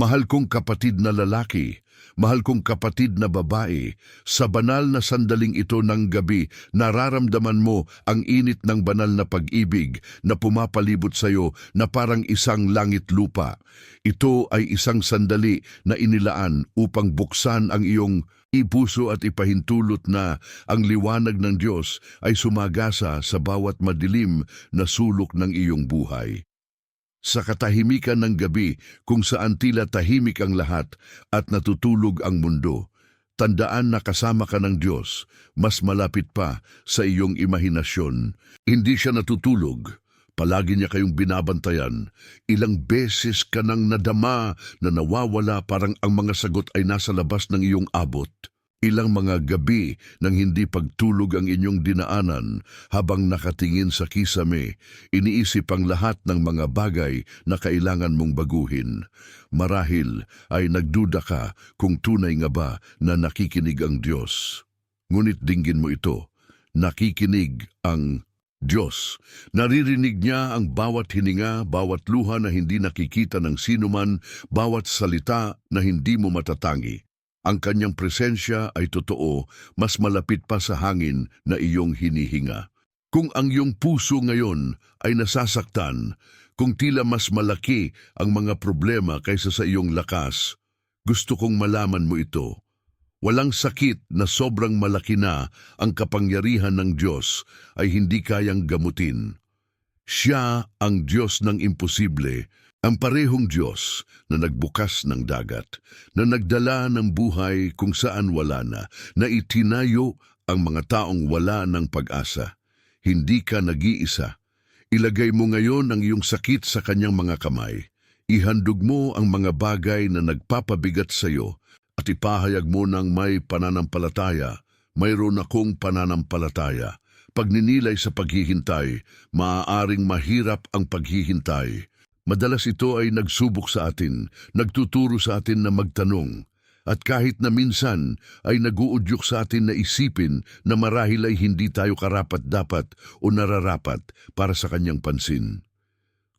Mahal kong kapatid na lalaki, mahal kong kapatid na babae, sa banal na sandaling ito ng gabi, nararamdaman mo ang init ng banal na pag-ibig na pumapalibot sa iyo na parang isang langit lupa. Ito ay isang sandali na inilaan upang buksan ang iyong ipuso at ipahintulot na ang liwanag ng Diyos ay sumagasa sa bawat madilim na sulok ng iyong buhay. Sa katahimikan ng gabi kung saan tila tahimik ang lahat at natutulog ang mundo, tandaan na kasama ka ng Diyos, mas malapit pa sa iyong imahinasyon. Hindi siya natutulog. Palagi niya kayong binabantayan. Ilang beses ka nang nadama na nawawala parang ang mga sagot ay nasa labas ng iyong abot. Ilang mga gabi nang hindi pagtulog ang inyong dinaanan habang nakatingin sa kisame, iniisip ang lahat ng mga bagay na kailangan mong baguhin. Marahil ay nagduda ka kung tunay nga ba na nakikinig ang Diyos. Ngunit dinggin mo ito, nakikinig ang Diyos. Naririnig niya ang bawat hininga, bawat luha na hindi nakikita ng sinuman, bawat salita na hindi mo matatangi. Ang kanyang presensya ay totoo, mas malapit pa sa hangin na iyong hinihinga. Kung ang iyong puso ngayon ay nasasaktan, kung tila mas malaki ang mga problema kaysa sa iyong lakas, gusto kong malaman mo ito. Walang sakit na sobrang malaki na ang kapangyarihan ng Diyos ay hindi kayang gamutin. Siya ang Diyos ng imposible, ang parehong Diyos na nagbukas ng dagat, na nagdala ng buhay kung saan wala na, na itinayo ang mga taong wala ng pag-asa. Hindi ka nag-iisa. Ilagay mo ngayon ang iyong sakit sa kanyang mga kamay. Ihandog mo ang mga bagay na nagpapabigat sa iyo at ipahayag mo ng may pananampalataya. Mayroon akong pananampalataya. Pagninilay sa paghihintay, maaaring mahirap ang paghihintay. Madalas ito ay nagsubok sa atin, nagtuturo sa atin na magtanong, at kahit na minsan ay naguudyok sa atin na isipin na marahil ay hindi tayo karapat-dapat o nararapat para sa kanyang pansin.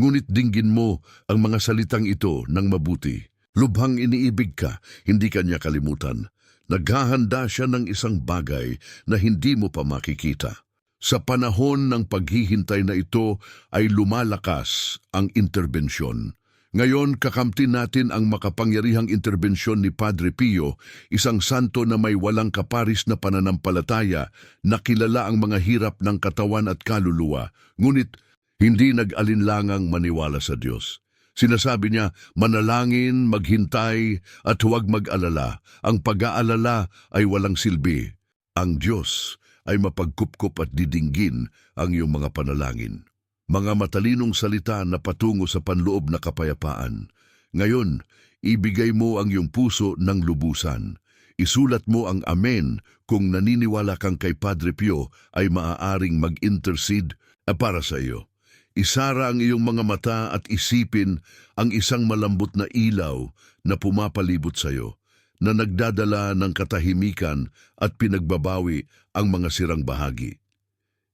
Ngunit dinggin mo ang mga salitang ito ng mabuti. Lubhang iniibig ka, hindi kanya kalimutan. Naghahanda siya ng isang bagay na hindi mo pa makikita. Sa panahon ng paghihintay na ito ay lumalakas ang interbensyon. Ngayon, kakamtin natin ang makapangyarihang interbensyon ni Padre Pio, isang santo na may walang kaparis na pananampalataya, na kilala ang mga hirap ng katawan at kaluluwa, ngunit hindi nag-alinlangang maniwala sa Diyos. Sinasabi niya, manalangin, maghintay, at huwag mag-alala. Ang pag-aalala ay walang silbi. Ang Diyos ay mapagkupkop at didinggin ang iyong mga panalangin. Mga matalinong salita na patungo sa panloob na kapayapaan. Ngayon, ibigay mo ang iyong puso ng lubusan. Isulat mo ang amen kung naniniwala kang kay Padre Pio ay maaaring mag-intercede para sa iyo. Isara ang iyong mga mata at isipin ang isang malambot na ilaw na pumapalibot sa iyo, na nagdadala ng katahimikan at pinagbabawi ang mga sirang bahagi.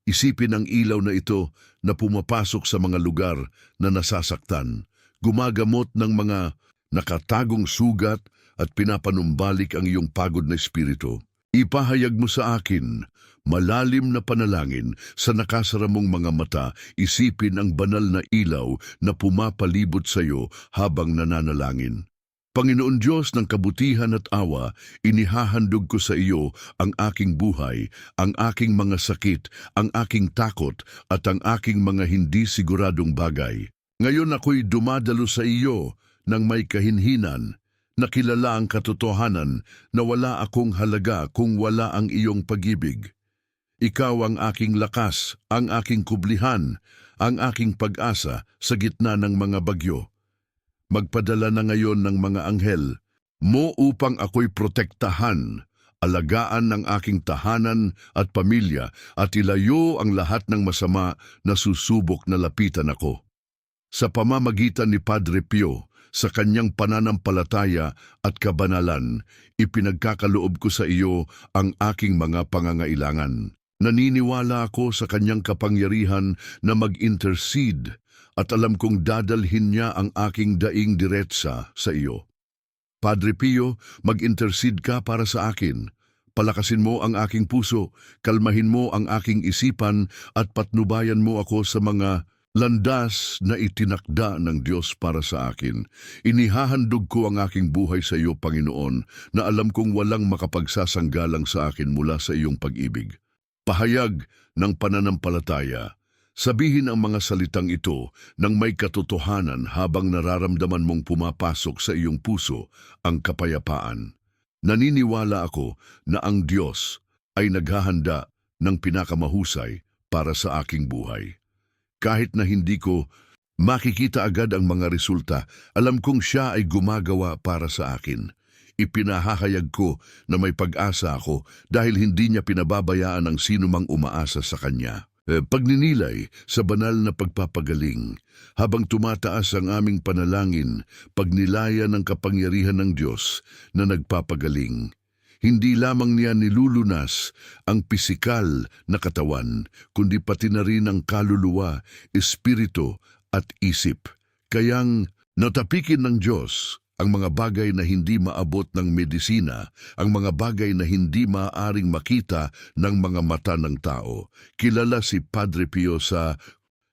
Isipin ang ilaw na ito na pumapasok sa mga lugar na nasasaktan, gumagamot ng mga nakatagong sugat at pinapanumbalik ang iyong pagod na espiritu. Ipahayag mo sa akin, malalim na panalangin sa nakasara mong mga mata, isipin ang banal na ilaw na pumapalibot sa iyo habang nananalangin. Panginoon Diyos ng kabutihan at awa, inihahandog ko sa iyo ang aking buhay, ang aking mga sakit, ang aking takot at ang aking mga hindi siguradong bagay. Ngayon ako'y dumadalo sa iyo ng may kahinhinan, nakilala ang katotohanan na wala akong halaga kung wala ang iyong pag-ibig. Ikaw ang aking lakas, ang aking kublihan, ang aking pag-asa sa gitna ng mga bagyo. Magpadala na ngayon ng mga anghel mo upang ako'y protektahan, alagaan ng aking tahanan at pamilya at ilayo ang lahat ng masama na susubok na lapitan ako. Sa pamamagitan ni Padre Pio, sa kanyang pananampalataya at kabanalan, ipinagkakaloob ko sa iyo ang aking mga pangangailangan. Naniniwala ako sa kanyang kapangyarihan na mag-intercede at alam kong dadalhin niya ang aking daing diretsa sa iyo. Padre Pio, mag-intercede ka para sa akin. Palakasin mo ang aking puso, kalmahin mo ang aking isipan at patnubayan mo ako sa mga landas na itinakda ng Diyos para sa akin. Inihahandog ko ang aking buhay sa iyo, Panginoon, na alam kong walang makapagsasanggalang sa akin mula sa iyong pag-ibig. Pahayag ng pananampalataya. Sabihin ang mga salitang ito nang may katotohanan habang nararamdaman mong pumapasok sa iyong puso ang kapayapaan. Naniniwala ako na ang Diyos ay naghahanda ng pinakamahusay para sa aking buhay. Kahit na hindi ko makikita agad ang mga resulta, alam kong siya ay gumagawa para sa akin. Ipinahahayag ko na may pag-asa ako dahil hindi niya pinababayaan ang sinumang umaasa sa kanya. Eh, Pagninilay sa banal na pagpapagaling, habang tumataas ang aming panalangin, pagnilaya ng kapangyarihan ng Diyos na nagpapagaling. Hindi lamang niya nilulunas ang pisikal na katawan, kundi pati na rin ang kaluluwa, espiritu at isip. Kayang natapikin ng Diyos ang mga bagay na hindi maabot ng medisina, ang mga bagay na hindi maaaring makita ng mga mata ng tao. Kilala si Padre Pio sa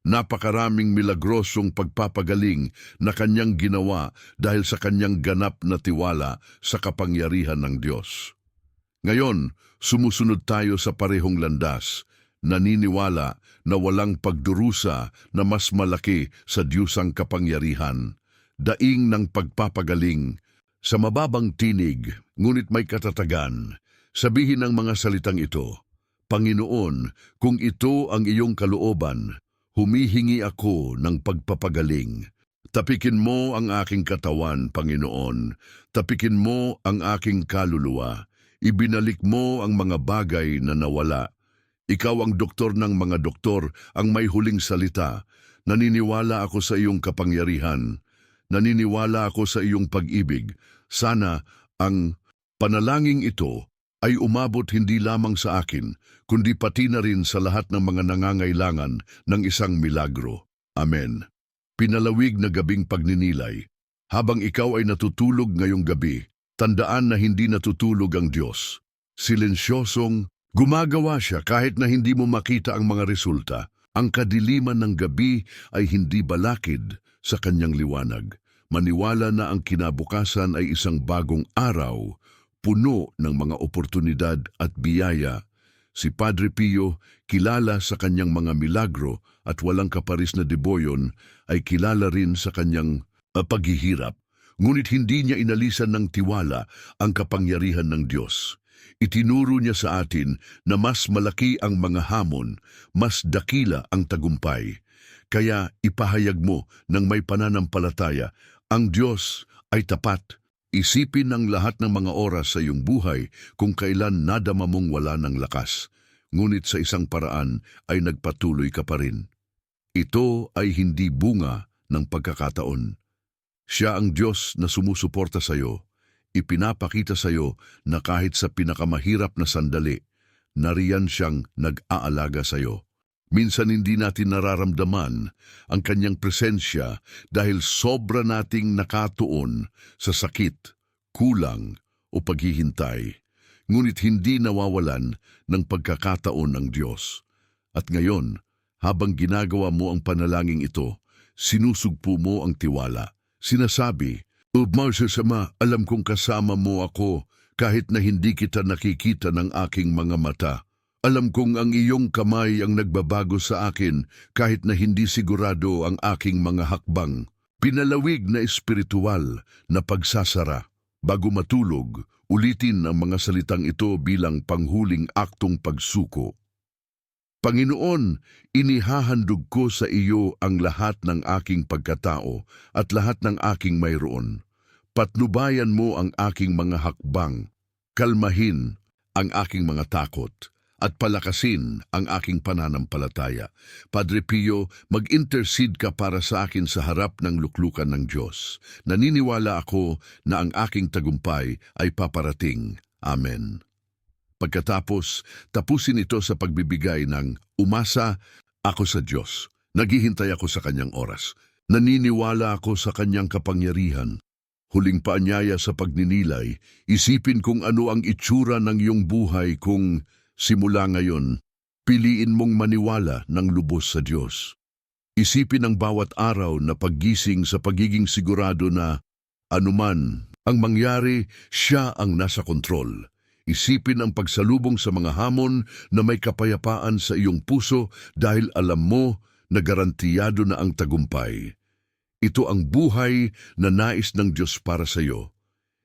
napakaraming milagrosong pagpapagaling na kanyang ginawa dahil sa kanyang ganap na tiwala sa kapangyarihan ng Diyos. Ngayon, sumusunod tayo sa parehong landas, naniniwala na walang pagdurusa na mas malaki sa Diyosang kapangyarihan, daing ng pagpapagaling, sa mababang tinig, ngunit may katatagan, sabihin ng mga salitang ito, Panginoon, kung ito ang iyong kalooban, humihingi ako ng pagpapagaling. Tapikin mo ang aking katawan, Panginoon. Tapikin mo ang aking kaluluwa. Ibinalik mo ang mga bagay na nawala. Ikaw ang doktor ng mga doktor, ang may huling salita. Naniniwala ako sa iyong kapangyarihan. Naniniwala ako sa iyong pag-ibig. Sana ang panalangin ito ay umabot hindi lamang sa akin, kundi pati na rin sa lahat ng mga nangangailangan ng isang milagro. Amen. Pinalawig na gabing pagninilay. Habang ikaw ay natutulog ngayong gabi, tandaan na hindi natutulog ang Diyos. Silensyosong, gumagawa siya kahit na hindi mo makita ang mga resulta. Ang kadiliman ng gabi ay hindi balakid sa kanyang liwanag. Maniwala na ang kinabukasan ay isang bagong araw, puno ng mga oportunidad at biyaya. Si Padre Pio, kilala sa kanyang mga milagro at walang kaparis na deboyon, ay kilala rin sa kanyang uh, paghihirap. Ngunit hindi niya inalisan ng tiwala ang kapangyarihan ng Diyos. Itinuro niya sa atin na mas malaki ang mga hamon, mas dakila ang tagumpay. Kaya ipahayag mo ng may pananampalataya, ang Diyos ay tapat. Isipin ang lahat ng mga oras sa iyong buhay kung kailan nadama mong wala ng lakas. Ngunit sa isang paraan ay nagpatuloy ka pa rin. Ito ay hindi bunga ng pagkakataon. Siya ang Diyos na sumusuporta sa iyo. Ipinapakita sa iyo na kahit sa pinakamahirap na sandali, nariyan siyang nag-aalaga sa iyo. Minsan hindi natin nararamdaman ang kanyang presensya dahil sobra nating nakatuon sa sakit, kulang o paghihintay. Ngunit hindi nawawalan ng pagkakataon ng Diyos. At ngayon, habang ginagawa mo ang panalangin ito, sinusugpo mo ang tiwala. Sinasabi, O Marsasama, alam kong kasama mo ako kahit na hindi kita nakikita ng aking mga mata. Alam kong ang iyong kamay ang nagbabago sa akin kahit na hindi sigurado ang aking mga hakbang. Pinalawig na espiritual na pagsasara. Bago matulog, ulitin ang mga salitang ito bilang panghuling aktong pagsuko. Panginoon, inihahandog ko sa iyo ang lahat ng aking pagkatao at lahat ng aking mayroon. Patnubayan mo ang aking mga hakbang, kalmahin ang aking mga takot, at palakasin ang aking pananampalataya. Padre Pio, mag-intercede ka para sa akin sa harap ng luklukan ng Diyos. Naniniwala ako na ang aking tagumpay ay paparating. Amen. Pagkatapos, tapusin ito sa pagbibigay ng umasa ako sa Diyos. Naghihintay ako sa kanyang oras. Naniniwala ako sa kanyang kapangyarihan. Huling paanyaya sa pagninilay, isipin kung ano ang itsura ng iyong buhay kung simula ngayon, piliin mong maniwala ng lubos sa Diyos. Isipin ang bawat araw na paggising sa pagiging sigurado na anuman ang mangyari, siya ang nasa kontrol. Isipin ang pagsalubong sa mga hamon na may kapayapaan sa iyong puso dahil alam mo na garantiyado na ang tagumpay. Ito ang buhay na nais ng Diyos para sa iyo.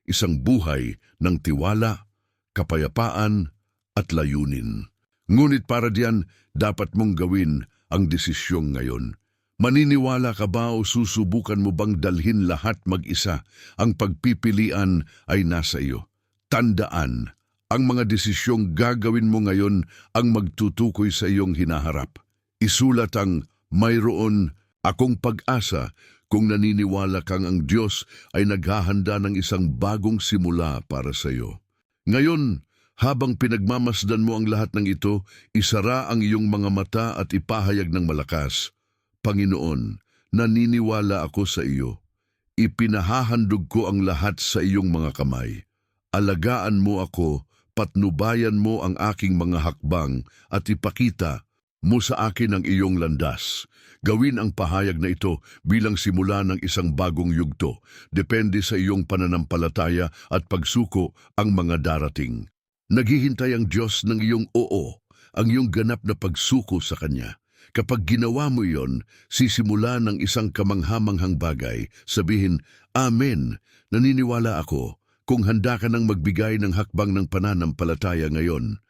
Isang buhay ng tiwala, kapayapaan at layunin. Ngunit para diyan, dapat mong gawin ang desisyong ngayon. Maniniwala ka ba o susubukan mo bang dalhin lahat mag-isa? Ang pagpipilian ay nasa iyo. Tandaan, ang mga desisyong gagawin mo ngayon ang magtutukoy sa iyong hinaharap. Isulat ang mayroon akong pag-asa kung naniniwala kang ang Diyos ay naghahanda ng isang bagong simula para sa iyo. Ngayon, habang pinagmamasdan mo ang lahat ng ito, isara ang iyong mga mata at ipahayag ng malakas, Panginoon, naniniwala ako sa iyo. Ipinahahandog ko ang lahat sa iyong mga kamay. Alagaan mo ako, patnubayan mo ang aking mga hakbang at ipakita mo sa akin ang iyong landas. Gawin ang pahayag na ito bilang simula ng isang bagong yugto. Depende sa iyong pananampalataya at pagsuko ang mga darating. Naghihintay ang Diyos ng iyong oo, ang iyong ganap na pagsuko sa Kanya. Kapag ginawa mo iyon, sisimula ng isang kamanghamanghang bagay. Sabihin, Amen, naniniwala ako. Kung handa ka nang magbigay ng hakbang ng pananampalataya ngayon,